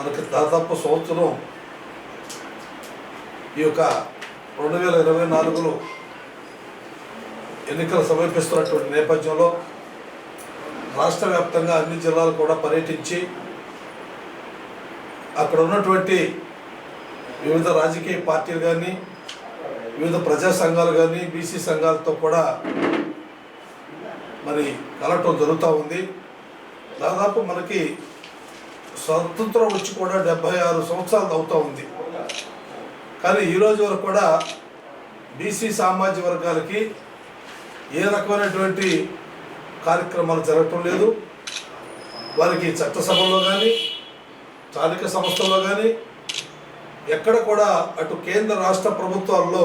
మనకి దాదాపు సంవత్సరం ఈ యొక్క రెండు వేల ఇరవై నాలుగులో ఎన్నికలు సమీపిస్తున్నటువంటి నేపథ్యంలో రాష్ట్ర వ్యాప్తంగా అన్ని జిల్లాలు కూడా పర్యటించి అక్కడ ఉన్నటువంటి వివిధ రాజకీయ పార్టీలు కానీ వివిధ ప్రజా సంఘాలు కానీ బీసీ సంఘాలతో కూడా మరి కలవటం జరుగుతూ ఉంది. దాదాపు మనకి స్వతంత్రం వచ్చి కూడా డెబ్భై ఆరు సంవత్సరాలు అవుతూ ఉంది. కానీ ఈరోజు వరకు కూడా బీసీ సామాజిక వర్గాలకి ఏ రకమైనటువంటి కార్యక్రమాలు జరగటం లేదు. వారికి చట్టసభలో కానీ స్థానిక సంస్థల్లో కానీ ఎక్కడ కూడా అటు కేంద్ర రాష్ట్ర ప్రభుత్వాల్లో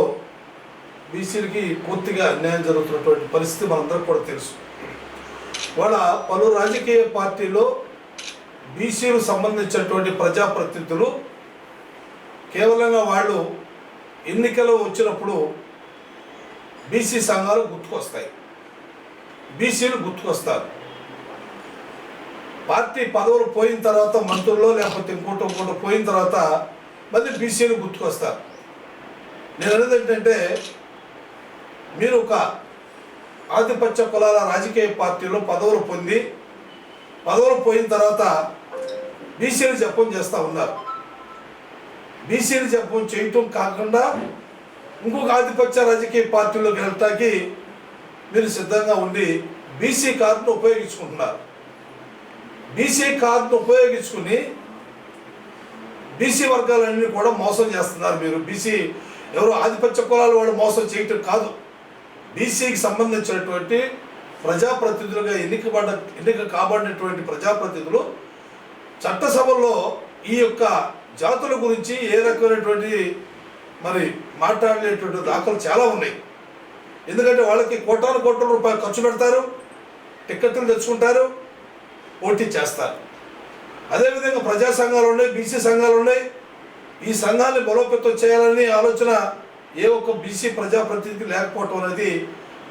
బీసీలకి పూర్తిగా అన్యాయం జరుగుతున్నటువంటి పరిస్థితి మనందరికి కూడా తెలుసు. వాళ్ళ పలు రాజకీయ పార్టీలో బీసీలు సంబంధించినటువంటి ప్రజాప్రతినిధులు కేవలంగా వాళ్ళు ఎన్నికలు వచ్చినప్పుడు బీసీ సంఘాలు గుర్తుకొస్తాయి. బీసీలు గుర్తుకొస్తారు. పార్టీ పదవులు పోయిన తర్వాత మంత్రుల్లో లేకపోతే ఇంకోటి ఇంకోటి పోయిన తర్వాత మళ్ళీ బీసీలు గుర్తుకొస్తారు. నేను అనేది ఏంటంటే మీరు ఒక ఆధిపత్య కులాల రాజకీయ పార్టీలో పదవులు పొంది పదవులు పోయిన తర్వాత బీసీలు జపం చేస్తూ ఉన్నారు. బీసీలు జపం చేయటం కాకుండా ఇంకొక ఆధిపత్య రాజకీయ పార్టీలోకి వెళ్ళటానికి మీరు సిద్ధంగా ఉండి బీసీ కార్డును ఉపయోగించుకుంటున్నారు. బీసీ కార్డును ఉపయోగించుకుని బీసీ వర్గాలన్నీ కూడా మోసం చేస్తున్నారు మీరు. బీసీ ఎవరు ఆధిపత్య కులాల వాళ్ళు మోసం చేయటం కాదు. బీసీకి సంబంధించినటువంటి ప్రజాప్రతినిధులుగా ఎన్నికబడ్డ ఎన్నిక కాబడినటువంటి ప్రజాప్రతినిధులు చట్టసభల్లో ఈ యొక్క జాతుల గురించి ఏ రకమైనటువంటి మరి మాట్లాడేటువంటి దాఖలు చాలా ఉన్నాయి. ఎందుకంటే వాళ్ళకి కోటాను కోట్ల రూపాయలు ఖర్చు పెడతారు టిక్కెట్లు తెచ్చుకుంటారు పోటీ చేస్తారు. అదేవిధంగా ప్రజా సంఘాలు ఉన్నాయి బీసీ సంఘాలు ఉన్నాయి. ఈ సంఘాన్ని బలోపేతం చేయాలని ఆలోచన ఏ ఒక్క బీసీ ప్రజాప్రతినిధికి లేకపోవటం అనేది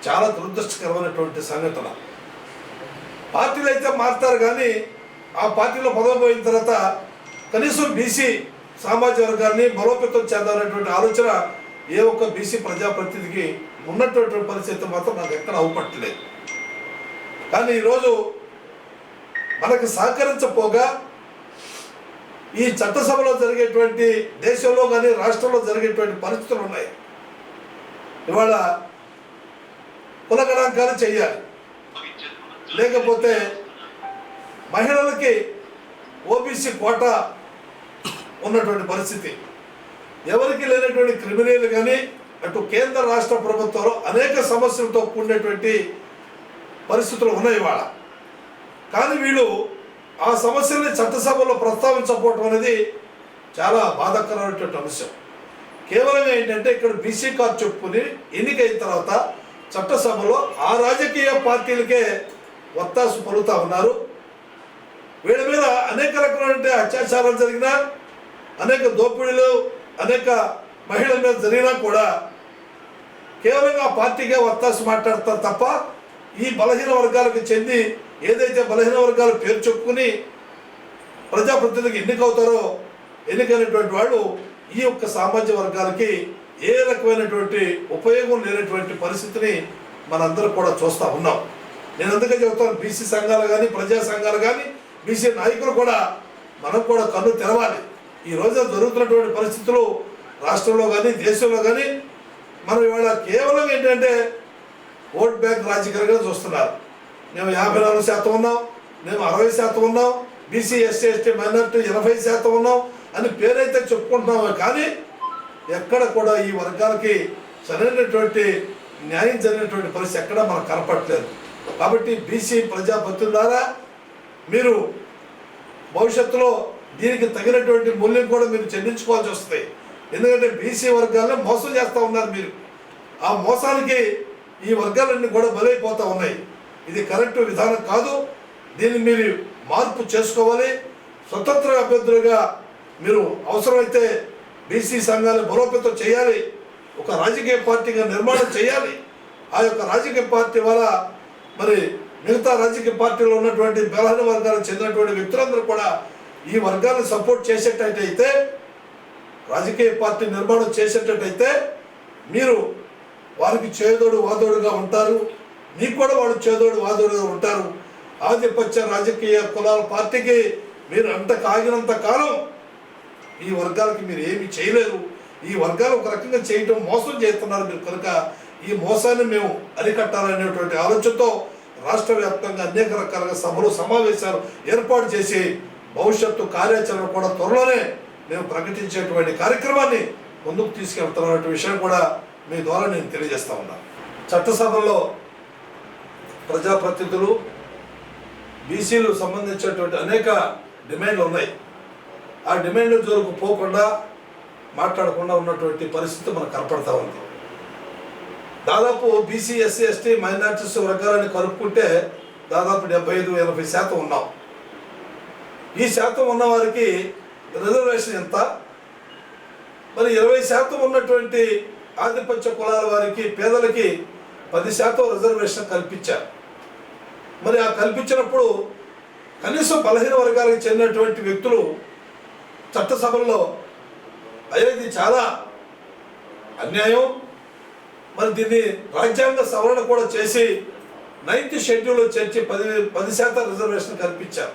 చాలా దురదృష్టకరమైనటువంటి సంఘటన. పార్టీలు అయితే మారుతారు కానీ ఆ పార్టీలో పదవి పోయిన తర్వాత కనీసం బీసీ సామాజిక వర్గాన్ని బలోపేతం చేద్దామనేటువంటి ఆలోచన ఏ ఒక్క బీసీ ప్రజాప్రతినిధికి ఉన్నటువంటి పరిస్థితి మాత్రం నాకు ఎక్కడ అవపట్టలేదు. కానీ ఈరోజు మనకు సహకరించపోగా ఈ చట్టసభలో జరిగేటువంటి దేశంలో కానీ రాష్ట్రంలో జరిగేటువంటి పరిస్థితులు ఉన్నాయి. ఇవాళ కుల గణాంకాలు చెయ్యాలి లేకపోతే మహిళలకి ఓబీసీ కోటా ఉన్నటువంటి పరిస్థితి. ఎవరికి లేనటువంటి క్రిమినల్ కానీ అటు కేంద్ర రాష్ట్ర ప్రభుత్వంలో అనేక సమస్యలతో కూడినటువంటి పరిస్థితులు ఉన్నాయి ఇవాళ. కానీ వీళ్ళు ఆ సమస్యల్ని చట్టసభలో ప్రస్తావించకపోవటం అనేది చాలా బాధాకరమైనటువంటి అంశం. కేవలం ఏంటంటే ఇక్కడ బీసీ కార్డు చెప్పుకుని ఎన్నికైన తర్వాత చట్టసభలో ఆ రాజకీయ పార్టీలకే వత్తాసు పలుకుతా ఉన్నారు. వీళ్ళ మీద అనేక రకమైన అత్యాచారాలు జరిగినా అనేక దోపిడీలు అనేక మహిళల మీద జరిగినా కూడా కేవలం ఆ పార్టీకే వత్తాసు మాట్లాడతారు తప్ప ఈ బలహీన వర్గాలకు చెంది ఏదైతే బలహీన వర్గాలు పేరు చెప్పుకుని ప్రజాప్రతినిధులకు ఎన్నికవుతారో ఎన్నికైనటువంటి వాళ్ళు ఈ యొక్క సామాజిక వర్గాలకి ఏ రకమైనటువంటి ఉపయోగం లేనటువంటి పరిస్థితిని మనందరం కూడా చూస్తూ ఉన్నాం. నేను అందుకే చెబుతాను బీసీ సంఘాలు కానీ ప్రజా సంఘాలు కానీ బీసీ నాయకులు కూడా మనం కూడా కన్ను తెరవాలి. ఈ రోజు జరుగుతున్నటువంటి పరిస్థితులు రాష్ట్రంలో కానీ దేశంలో కానీ మనం ఇవాళ కేవలం ఏంటంటే ఓట్ బ్యాంక్ రాజకీయంగా చూస్తున్నారు. మేము యాభై నాలుగు శాతం ఉన్నాం మేము అరవై శాతం ఉన్నాం బీసీ ఎస్సీ ఎస్టీ మైనార్టీ ఎనభై శాతం ఉన్నాం అని పేరైతే చెప్పుకుంటున్నాము కానీ ఎక్కడ కూడా ఈ వర్గాలకి సరైనటువంటి న్యాయం జరిగినటువంటి పరిస్థితి ఎక్కడ మనకు కనపట్లేదు కాబట్టి బీసీ ప్రజాపతి ద్వారా మీరు భవిష్యత్తులో దీనికి తగినటువంటి మూల్యం కూడా మీరు చెల్లించుకోవాల్సి వస్తుంది. ఎందుకంటే బీసీ వర్గాలను మోసం చేస్తూ ఉన్నారు మీరు. ఆ మోసానికి ఈ వర్గాలన్నీ కూడా బలైపోతూ ఉన్నాయి. ఇది కరెక్ట్ విధానం కాదు. దీన్ని మీరు మార్పు చేసుకోవాలి. స్వతంత్ర అభ్యర్థులుగా మీరు అవసరమైతే బీసీ సంఘాలను బలోపేతం చేయాలి. ఒక రాజకీయ పార్టీగా నిర్మాణం చేయాలి. ఆ యొక్క రాజకీయ పార్టీ వల్ల మరి మిగతా రాజకీయ పార్టీలో ఉన్నటువంటి బలహీన వర్గాలకు చెందినటువంటి వ్యక్తులందరూ కూడా ఈ వర్గాలను సపోర్ట్ చేసేటట్టయితే రాజకీయ పార్టీ నిర్మాణం చేసేటట్టయితే మీరు వారికి చేదోడు వాదోడుగా ఉంటారు. మీకు కూడా వాళ్ళు చేదోడు వాదోడుగా ఉంటారు. ఆధిపత్య రాజకీయ కులాల పార్టీకి మీరు అంత కాగినంత కాలం ఈ వర్గాలకి మీరు ఏమి చేయలేరు. ఈ వర్గాలు ఒక రకంగా చేయటం మోసం చేస్తున్నారు మీరు కనుక. ఈ మోసాన్ని మేము అరికట్టాలనేటువంటి ఆలోచనతో రాష్ట్ర వ్యాప్తంగా అనేక రకాలుగా సభలు సమావేశాలు ఏర్పాటు చేసి భవిష్యత్తు కార్యాచరణ కూడా త్వరలోనే మేము ప్రకటించేటువంటి కార్యక్రమాన్ని ముందుకు తీసుకెళ్తున్నటువంటి విషయం కూడా మీ ద్వారా నేను తెలియజేస్తా ఉన్నాను చట్టసభలో ప్రజాప్రతినిధులు బీసీలు సంబంధించినటువంటి అనేక డిమాండ్లు ఉన్నాయి. ఆ డిమాండ్ల జోరుకు పోకుండా మాట్లాడకుండా ఉన్నటువంటి పరిస్థితి మనకు కనపడతా ఉంది. దాదాపు బీసీ ఎస్సీ ఎస్టీ మైనార్టీస్ వర్గాలని కలుపుకుంటే దాదాపు డెబ్బై ఐదు ఎనభై శాతం ఉన్నాం. ఈ శాతం ఉన్న వారికి రిజర్వేషన్ ఎంత? మరి ఇరవై శాతం ఉన్నటువంటి ఆధిపత్య కులాల వారికి పేదలకి పది శాతం రిజర్వేషన్ కల్పించారు. మరి ఆ కల్పించినప్పుడు కనీసం బలహీన వర్గాలకు చెందినటువంటి వ్యక్తులు చట్టసభల్లో అయ్యేది చాలా అన్యాయం. మరి దీన్ని రాజ్యాంగ సవరణ కూడా చేసి నైన్త్ షెడ్యూల్లో చేర్చి పది పది శాతం రిజర్వేషన్ కల్పించారు.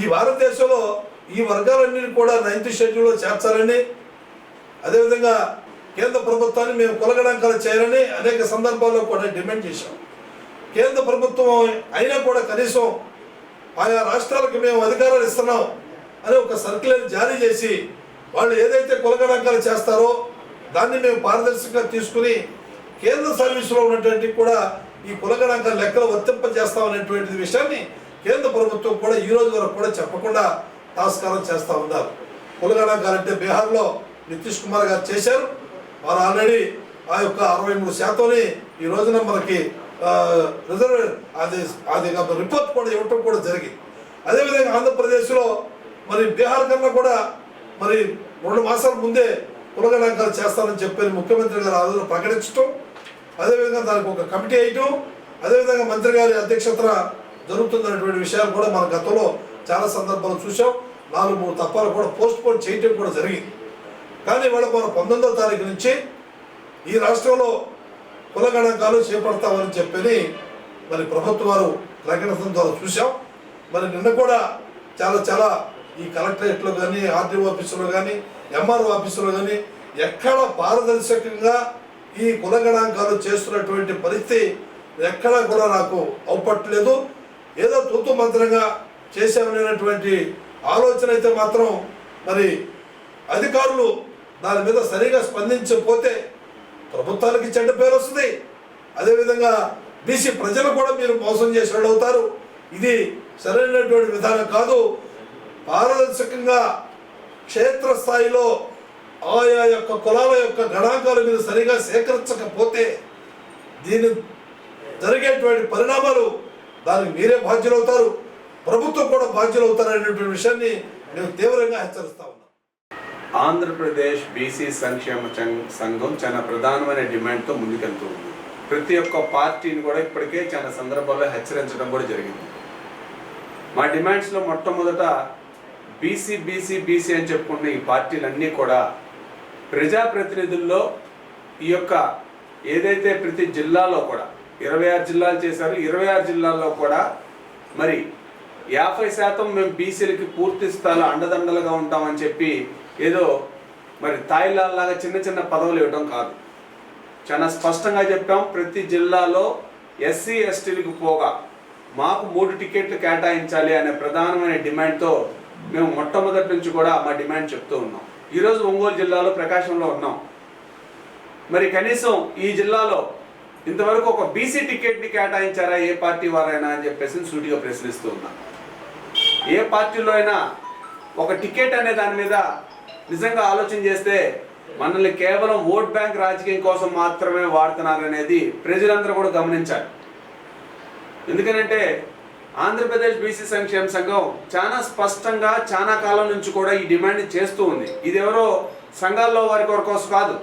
ఈ భారతదేశంలో ఈ వర్గాలన్నింటినీ కూడా నైన్త్ షెడ్యూల్లో చేర్చాలని అదేవిధంగా కేంద్ర ప్రభుత్వాన్ని మేము కులగణాంకాలు చేయాలని అనేక సందర్భాల్లో కూడా డిమాండ్ చేశాం. కేంద్ర ప్రభుత్వం అయినా కూడా కనీసం ఆయా రాష్ట్రాలకు మేము అధికారాలు ఇస్తున్నాం అని ఒక సర్క్యులర్ జారీ చేసి వాళ్ళు ఏదైతే కులగణాంకాలు చేస్తారో దాన్ని మేము పారదర్శకంగా తీసుకుని కేంద్ర సర్వీసులో ఉన్నటువంటి కూడా ఈ కులగణాంకాల లెక్కలు వర్తింపజేస్తామనేటువంటి విషయాన్ని కేంద్ర ప్రభుత్వం కూడా ఈ రోజు వరకు కూడా చెప్పకుండా తాస్కారం చేస్తూ ఉన్నారు. కులగణాంకాలు బీహార్లో నితీష్ కుమార్ గారు చేశారు. వారు ఆల్రెడీ ఆ యొక్క అరవై మూడు శాతంని ఈ రోజున మనకి ఆ, రిజర్వ్ అది అది రిపోర్ట్ కూడా ఇవ్వటం కూడా జరిగింది. అదేవిధంగా ఆంధ్రప్రదేశ్లో మరి బీహార్ కన్నా కూడా మరి రెండు మాసాల ముందే కులగణాంకాలు చేస్తానని చెప్పి ముఖ్యమంత్రి గారు ఆ రోజున ప్రకటించడం అదేవిధంగా దానికి ఒక కమిటీ వేయటం అదేవిధంగా మంత్రి గారి అధ్యక్షతన జరుగుతున్నటువంటి విషయాలు కూడా మన గతంలో చాలా సందర్భాలు చూసాం నాలుగు మూడు తప్పాలు కూడా పోస్ట్ పోన్ చేయటం కూడా జరిగింది. కానీ ఇవాళ మనం పంతొమ్మిదో తారీఖు నుంచి ఈ రాష్ట్రంలో కులగణాంకాలు చేపడతామని చెప్పని మరి ప్రభుత్వం వారు ప్రకటన ద్వారా చూసాం మరి నిన్న కూడా చాలా చాలా ఈ కలెక్టరేట్లో కానీ ఆర్టీఓ ఆఫీసులో కానీ ఎంఆర్ఓ ఆఫీసులో కానీ ఎక్కడ పారదర్శకంగా ఈ కుల గణాంకాలు చేస్తున్నటువంటి పరిస్థితి ఎక్కడా కూడా నాకు అవపట్టలేదు. ఏదో తూతు మంత్రంగా చేసామనేటువంటి ఆలోచన అయితే మాత్రం మరి అధికారులు దాని మీద సరిగా స్పందించకపోతే ప్రభుత్వానికి చెడ్డ పేరు వస్తుంది. అదేవిధంగా బీసీ ప్రజలు కూడా మీరు మోసం చేసినట్టు అవుతారు ఇది సరైనటువంటి విధానం కాదు. పారదర్శకంగా క్షేత్రస్థాయిలో ఆయా యొక్క కులాల యొక్క గణాంకాలు మీరు సరిగా సేకరించకపోతే దీని జరిగేటువంటి పరిణామాలు దానికి మీరే బాధ్యులవుతారు. ప్రభుత్వం కూడా బాధ్యులవుతారు అనేటువంటి విషయాన్ని మేము తీవ్రంగా హెచ్చరిస్తా ఉన్నాం. ఆంధ్రప్రదేశ్ బీసీ సంక్షేమ సం- సంఘం చాలా ప్రధానమైన డిమాండ్తో ముందుకెళ్తూ ఉంది. ప్రతి ఒక్క పార్టీని కూడా ఇప్పటికే చాలా సందర్భాల్లో హెచ్చరించడం కూడా జరిగింది. మా డిమాండ్స్లో మొట్టమొదట బీసీ బీసీ బీసీ అని చెప్పుకున్న ఈ పార్టీలన్నీ కూడా ప్రజాప్రతినిధుల్లో ఈ యొక్క ఏదైతే ప్రతి జిల్లాలో కూడా ఇరవై ఆరు జిల్లాలు చేశారు ఇరవై ఆరు జిల్లాల్లో కూడా మరి యాభై శాతం మేము బీసీలకి పూర్తి స్థాయిలో అండదండలుగా ఉంటామని చెప్పి ఏదో మరి తాయిలాల్లాగా చిన్న చిన్న పదవులు ఇవ్వడం కాదు. చాలా స్పష్టంగా చెప్పాం ప్రతి జిల్లాలో ఎస్సీ ఎస్టీలకు పోగా మాకు మూడు టికెట్లు కేటాయించాలి అనే ప్రధానమైన డిమాండ్తో మేము మొట్టమొదటి నుంచి కూడా మా డిమాండ్ చెప్తూ ఉన్నాం. ఈరోజు ఒంగోలు జిల్లాలో ప్రకాశంలో ఉన్నాం. మరి కనీసం ఈ జిల్లాలో ఇంతవరకు ఒక బీసీ టికెట్ని కేటాయించారా? ఏ పార్టీ వారైనా అని చెప్పేసి సూటిగా ప్రశ్నిస్తూ ఉన్నా. ఏ పార్టీలో అయినా ఒక టికెట్ అనే దాని మీద నిజంగా ఆలోచన చేస్తే మనల్ని కేవలం ఓట్ బ్యాంక్ రాజకీయం కోసం మాత్రమే వాడుతున్నారనేది ప్రజలందరూ కూడా గమనించాలి. ఎందుకనంటే ఆంధ్రప్రదేశ్ బీసీ సంక్షేమ సంఘం చాలా స్పష్టంగా చాలా కాలం నుంచి కూడా ఈ డిమాండ్ చేస్తూ ఉంది. ఇది ఎవరో సంఘాల్లో వారి కోసం కాదు.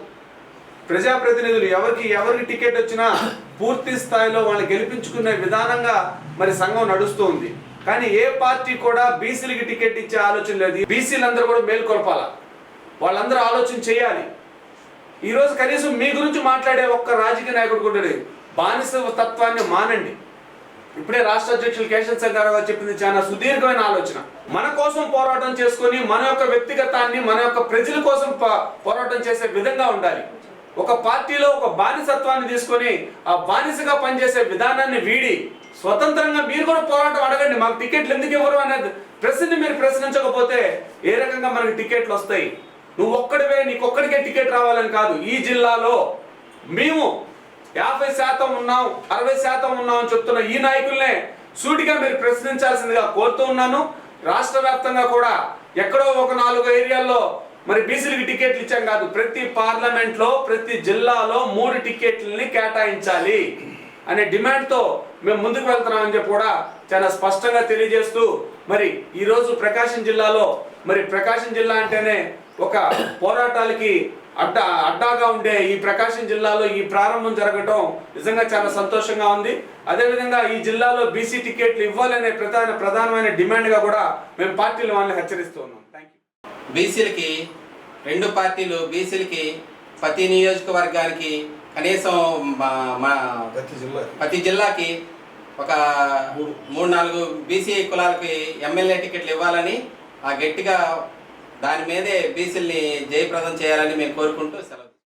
ప్రజాప్రతినిధులు ఎవరికి ఎవరికి టికెట్ వచ్చినా పూర్తి స్థాయిలో వాళ్ళు గెలిపించుకునే విధానంగా మరి సంఘం నడుస్తూ ఉంది. కానీ ఏ పార్టీ కూడా బీసీలకి టికెట్ ఇచ్చే ఆలోచన లేదు. బీసీలందరూ కూడా మేల్కొల్పాల వాళ్ళందరూ ఆలోచన చేయాలి. ఈరోజు కనీసం మీ గురించి మాట్లాడే ఒక్క రాజకీయ నాయకుడు కూడా బానిస తత్వాన్ని మానండి. ఇప్పుడే రాష్ట్ర అధ్యక్షులు కేశవ సంగారావు గారు చెప్పింది చాలా సుదీర్ఘమైన ఆలోచన. మన కోసం పోరాటం చేసుకొని మన యొక్క వ్యక్తిగతాన్ని మన యొక్క ప్రజల కోసం పోరాటం చేసే విధంగా ఉండాలి. ఒక పార్టీలో ఒక బానిసత్వాన్ని తీసుకొని ఆ బానిసగా పనిచేసే విధానాన్ని వీడి స్వతంత్రంగా మీరు కూడా పోరాటం అడగండి మాకు టికెట్లు ఎందుకు ఇవ్వరు అనేది ప్రశ్నని మీరు ప్రశ్నించకపోతే ఏ రకంగా మనకి టికెట్లు వస్తాయి? నువ్వు ఒక్కడివే నీకొక్కడికే టికెట్ రావాలని కాదు. ఈ జిల్లాలో మేము యాభై శాతం ఉన్నాం అరవై శాతం ఉన్నాం అని చెప్తున్న ఈ నాయకుల్నే సూటిగా మీరు ప్రశ్నించాల్సిందిగా కోరుతూ ఉన్నాను. రాష్ట్ర వ్యాప్తంగా కూడా ఎక్కడో ఒక నాలుగు ఏరియాల్లో మరి బీసీలకి టికెట్లు ఇచ్చాం కాదు ప్రతి పార్లమెంట్లో ప్రతి జిల్లాలో మూడు టికెట్లని కేటాయించాలి అనే డిమాండ్తో మేము ముందుకు వెళ్తున్నామని చెప్పి కూడా చాలా స్పష్టంగా తెలియజేస్తూ మరి ఈరోజు ప్రకాశం జిల్లాలో మరి ప్రకాశం జిల్లా అంటేనే ఒక పోరాటాలకి అడ్డా అడ్డాగా ఉండే ఈ ప్రకాశం జిల్లాలో ఈ ప్రారంభం జరగటం నిజంగా చాలా సంతోషంగా ఉంది. అదేవిధంగా ఈ జిల్లాలో బీసీ టికెట్లు ఇవ్వాలనే ప్రధాన ప్రధానమైన డిమాండ్గా కూడా మేము పార్టీలు వాళ్ళని హెచ్చరిస్తూ ఉన్నాం. థ్యాంక్ యూ బీసీలకి రెండు పార్టీలు బీసీలకి ప్రతి నియోజకవర్గానికి కనీసం మా- మా ప్రతి జిల్లా ప్రతి జిల్లాకి ఒక మూడు నాలుగు బీసీ కులాలకి ఎమ్మెల్యే టికెట్లు ఇవ్వాలని ఆ గట్టిగా దాని మీదే బీసీల్ని జయప్రదం చేయాలని మేము కోరుకుంటూ సెలవు